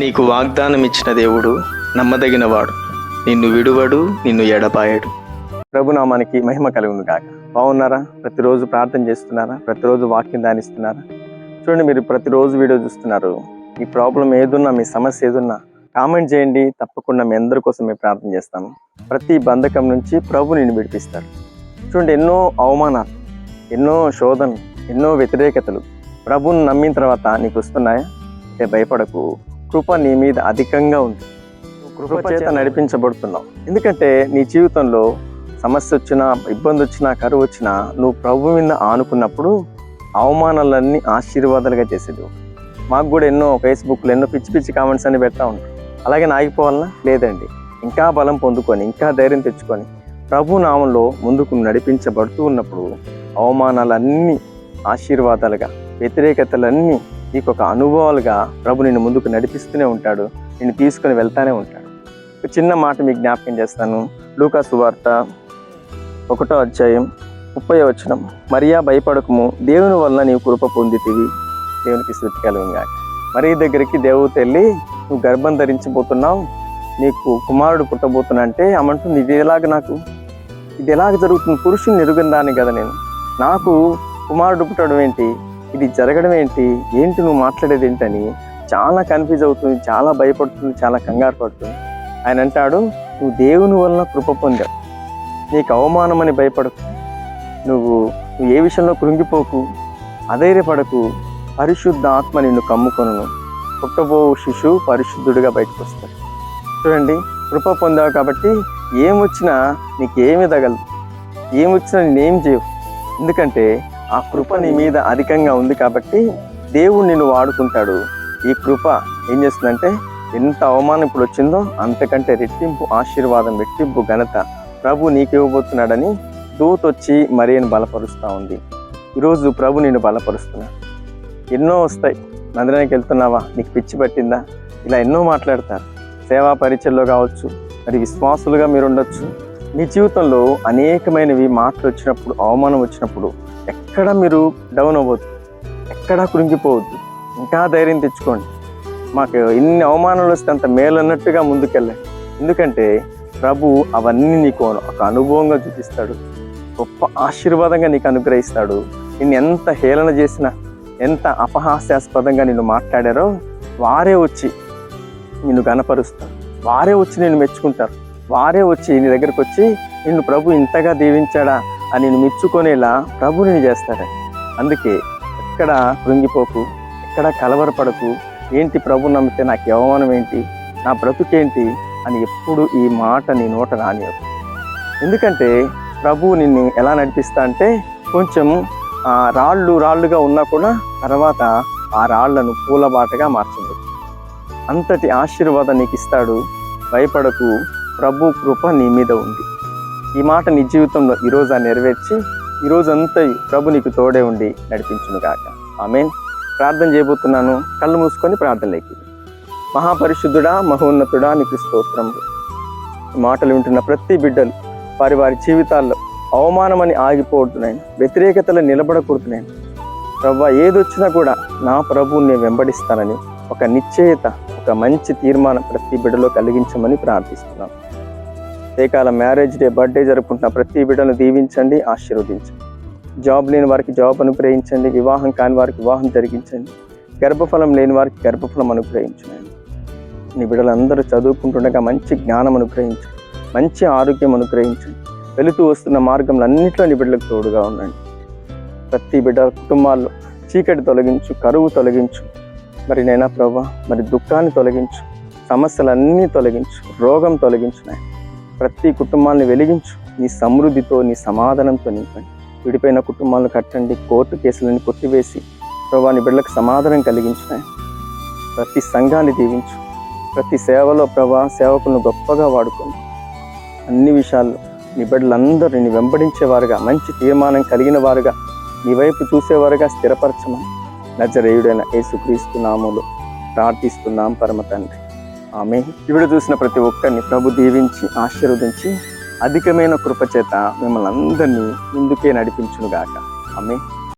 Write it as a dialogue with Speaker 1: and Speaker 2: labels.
Speaker 1: నీకు వాగ్దానం ఇచ్చిన దేవుడు నమ్మదగినవాడు. నిన్ను విడువడు నిన్ను ఎడపాయడు ప్రభునామానికి మహిమ కలుగును గాక. బాగున్నారా? ప్రతిరోజు ప్రార్థన చేస్తున్నారా? ప్రతిరోజు వాక్యం దానిస్తున్నారా చూడండి మీరు ప్రతిరోజు వీడియో చూస్తున్నారు. మీ ప్రాబ్లం ఏదున్నా మీ సమస్య ఏదున్నా కామెంట్ చేయండి. తప్పకుండా మీ అందరి కోసం మేము ప్రార్థన చేస్తాము ప్రతి బంధకం నుంచి ప్రభు నిన్ను విడిపిస్తాడు చూడండి ఎన్నో అవమానాలు ఎన్నో శోధనలు ఎన్నో వ్యతిరేకతలు ప్రభుని నమ్మిన తర్వాత నీకు వస్తున్నాయా? అంటే భయపడకు. కృప నీ మీద అధికంగా ఉంది. కృప చేత నడిపించబడుతున్నావు. ఎందుకంటే నీ జీవితంలో సమస్య వచ్చినా ఇబ్బంది వచ్చినా కరువు వచ్చినా నువ్వు ప్రభు మీద ఆనుకున్నప్పుడు అవమానాలన్నీ ఆశీర్వాదాలుగా చేసేది. మాకు కూడా ఎన్నో ఫేస్బుక్లో ఎన్నో పిచ్చి పిచ్చి కామెంట్స్ అన్ని పెడతా ఉంటారు అలాగే ఆగిపోవాలన్నా లేదండి. ఇంకా బలం పొందుకొని ఇంకా ధైర్యం తెచ్చుకొని ప్రభు నామంలో ముందుకు నడిపించబడుతూ ఉన్నప్పుడు అవమానాలన్నీ ఆశీర్వాదాలుగా వ్యతిరేకతలన్నీ నీకు ఒక అనుభవాలుగా ప్రభు నిన్ను ముందుకు నడిపిస్తూనే ఉంటాడు. నిన్ను తీసుకొని వెళ్తానే ఉంటాడు. ఒక చిన్న మాట మీకు జ్ఞాపకం చేస్తాను. లూకా సువార్త ఒకటో అధ్యాయం ముప్పై వచనం. మరియా భయపడకము. దేవుని వలన నీవు కృప పొందితివి. దేవునికి శృతి కలుగుగా మరీ దగ్గరికి దేవుడు వెళ్ళి నువ్వు గర్భం ధరించబోతున్నావు. నీకు కుమారుడు పుట్టబోతున్నా అంటే అమంటుంది ఇది ఎలాగ నాకు? ఇది ఎలాగ జరుగుతుంది? పురుషుని ఎరుగందాన్ని కదా నేను. నాకు కుమారుడు పుట్టడం ఏంటి? ఇది జరగడం ఏంటి? ఏంటి నువ్వు మాట్లాడేది ఏంటని చాలా కన్ఫ్యూజ్ అవుతుంది చాలా భయపడుతుంది చాలా కంగారు పడుతుంది. ఆయన అంటాడు నువ్వు దేవుని వలన కృప పొందావు. నీకు అవమానం అని భయపడకు. నువ్వు నువ్వు ఏ విషయంలో కృంగిపోకు అధైర్యపడకు. పరిశుద్ధ ఆత్మ నిన్ను కమ్ముకొను పుట్టబో శిశువు పరిశుద్ధుడిగా బయటకు వస్తాడు. చూడండి కృప పొందావు కాబట్టి ఏమొచ్చినా నీకేమి తగలదు. ఏమొచ్చినా నేనేం చేయవు. ఎందుకంటే ఆ కృప నీ మీద అధికంగా ఉంది కాబట్టి దేవుడు నిన్ను వాడుకుంటాడు. ఈ కృప ఏం చేస్తుందంటే ఎంత అవమానం ఇప్పుడు వచ్చిందో అంతకంటే రెట్టింపు ఆశీర్వాదం రెట్టింపు ఘనత ప్రభు నీకు ఇవ్వబోతున్నాడని దూత వచ్చి మరియను బలపరుస్తూ ఉంది. ఈరోజు ప్రభు నిన్ను బలపరుస్తున్నా. ఎన్నో వస్తాయి. మందిరానికి వెళ్తున్నావా? నీకు పిచ్చి పట్టిందా? ఇలా ఎన్నో మాట్లాడతారు. సేవా పరిచయలో కావచ్చు మరి విశ్వాసులుగా మీరు ఉండొచ్చు. మీ జీవితంలో అనేకమైనవి మాటలు వచ్చినప్పుడు అవమానం వచ్చినప్పుడు ఎక్కడ మీరు డౌన్ అవ్వద్దు. ఎక్కడా కురింగిపోవద్దు ఇంకా ధైర్యం తెచ్చుకోండి. మాకు ఇన్ని అవమానాలు వస్తే అంత మేలు అన్నట్టుగా ముందుకెళ్ళండి. ఎందుకంటే ప్రభు అవన్నీ నీకు ఒక అనుభవంగా చూపిస్తాడు. గొప్ప ఆశీర్వాదంగా నీకు అనుగ్రహిస్తాడు. నిన్ను ఎంత హేళన చేసినా ఎంత అపహాస్యాస్పదంగా నిన్ను మాట్లాడారో వారే వచ్చి నిన్ను గనపరుస్తారు వారే వచ్చి నేను మెచ్చుకుంటారు. వారే వచ్చి నీ దగ్గరకు వచ్చి నిన్ను ప్రభు ఇంతగా దీవించాడా అని నిన్ను మెచ్చుకునేలా ప్రభు నేను చేస్తాడు అందుకే ఎక్కడ కృంగిపోకు ఎక్కడ కలవరపడకు ఏంటి ప్రభు నమ్మితే నాకు అవమానం ఏంటి నా బ్రతుకేంటి అని ఎప్పుడు ఈ మాట నీ నోట రానియదు ఎందుకంటే ప్రభు నిన్ను ఎలా నడిపిస్తా అంటే కొంచెం రాళ్ళు రాళ్ళుగా ఉన్నా కూడా తర్వాత ఆ రాళ్ళను పూలబాటగా మార్చండి అంతటి ఆశీర్వాదం నీకు ఇస్తాడు భయపడకు ప్రభు కృప నీ మీద ఉంది. ఈ మాట నీ జీవితంలో ఈరోజు ఆ నెరవేర్చి ఈరోజు అంతా ప్రభు నీకు తోడే ఉండి నడిపించును గాక. ఆమెన్. ప్రార్థన చేయబోతున్నాను. కళ్ళు మూసుకొని ప్రార్థనలేకి. మహాపరిశుద్ధుడా మహోన్నతుడా నీకు స్తోత్రం ఈ మాటలు వింటున్న ప్రతి బిడ్డలు వారి వారి జీవితాల్లో అవమానమని ఆగిపోతున్నాయి వ్యతిరేకతలు నిలబడకూడుతున్నాయి ప్రభు ఏదొచ్చినా కూడా నా ప్రభువుని నేను వెంబడిస్తానని ఒక నిశ్చయత ఒక మంచి తీర్మానం ప్రతి బిడ్డలో కలిగించమని ప్రార్థిస్తున్నాం. ఏకాల మ్యారేజ్ డే బర్త్డే జరుపుకుంటున్న ప్రతి బిడ్డను దీవించండి ఆశీర్వదించండి. జాబ్ లేని వారికి జాబ్ అనుగ్రహించండి వివాహం కాని వారికి వివాహం జరిగించండి. గర్భఫలం లేని వారికి గర్భఫలం అనుగ్రహించండి. నీ బిడ్డలందరూ చదువుకుంటుండగా మంచి జ్ఞానం అనుగ్రహించండి మంచి ఆరోగ్యం అనుగ్రహించండి. వెళుతూ వస్తున్న మార్గంలో అన్నింటిలో నీ బిడ్డలకు తోడుగా ఉండండి. ప్రతి బిడ్డ కుటుంబాల్లో చీకటి తొలగించు కరువు తొలగించు మరి నైనా ప్రభా? మరి దుఃఖాన్ని తొలగించు సమస్యలన్నీ తొలగించు రోగం తొలగించు నాయన. ప్రతి కుటుంబాన్ని వెలిగించు నీ సమృద్ధితో నీ సమాధానంతో నింపండి. విడిపోయిన కుటుంబాలను కట్టండి కోర్టు కేసులను కొట్టివేసి ప్రభా నీ బిడ్డలకు సమాధానం కలిగించు నాయన. ప్రతి సంఘాన్ని దీవించు ప్రతి సేవలో ప్రభా సేవకులను గొప్పగా వాడుకోండి అన్ని విషయాల్లో నీ బిడ్డలందరూ నీ వెంబడించేవారుగా మంచి తీర్మానం కలిగిన వారుగా నీ వైపు చూసేవారుగా స్థిరపరచమని నజరేయుడైన యేసుక్రీస్తు నామములు ప్రార్థిస్తున్నాం పరమ తండ్రి. ఆమె ఇవిడ చూసిన ప్రతి ఒక్కరిని ప్రభు దీవించి ఆశీర్వదించి అధికమైన కృపచేత మిమ్మల్ని అందరినీ ముందుకే నడిపించునుగాక. ఆమె